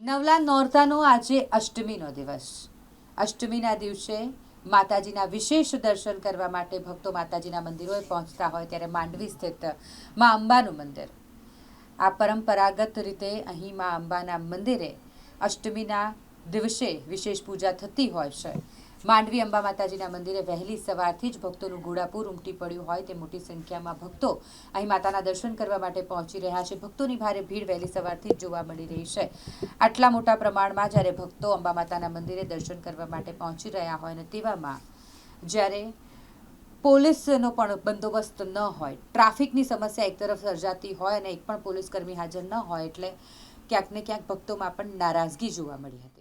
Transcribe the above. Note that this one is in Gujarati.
નવલા નોરતાનો આજે અષ્ટમીનો દિવસ. અષ્ટમીના દિવસે માતાજીના વિશેષ દર્શન કરવા માટે ભક્તો માતાજીના મંદિરોએ પહોંચતા હોય ત્યારે માંડવી સ્થિત મા અંબાનું મંદિર. આ પરંપરાગત રીતે અહીં મા અંબાના મંદિરે અષ્ટમીના દિવસે વિશેષ પૂજા થતી હોય છે. માંડવી અંબા માતાજીના મંદિરે વહેલી સવારથી જ ભક્તોનું ઘોડાપુર ઉમટી પડ્યું હોય તે મોટી સંખ્યામાં ભક્તો અહીં માતાના દર્શન કરવા માટે પહોંચી રહ્યા છે. ભક્તોની ભારે ભીડ વહેલી સવારથી જ જોવા મળી રહી છે. આટલા મોટા પ્રમાણમાં જ્યારે ભક્તો અંબા માતાના મંદિરે દર્શન કરવા માટે પહોંચી રહ્યા હોય ને તેવામાં જ્યારે પોલીસનો પણ બંદોબસ્ત ન હોય, ટ્રાફિકની સમસ્યા એક તરફ સર્જાતી હોય અને એક પણ પોલીસકર્મી હાજર ન હોય એટલે ક્યાંક ને ક્યાંક ભક્તોમાં પણ નારાજગી જોવા મળી હતી.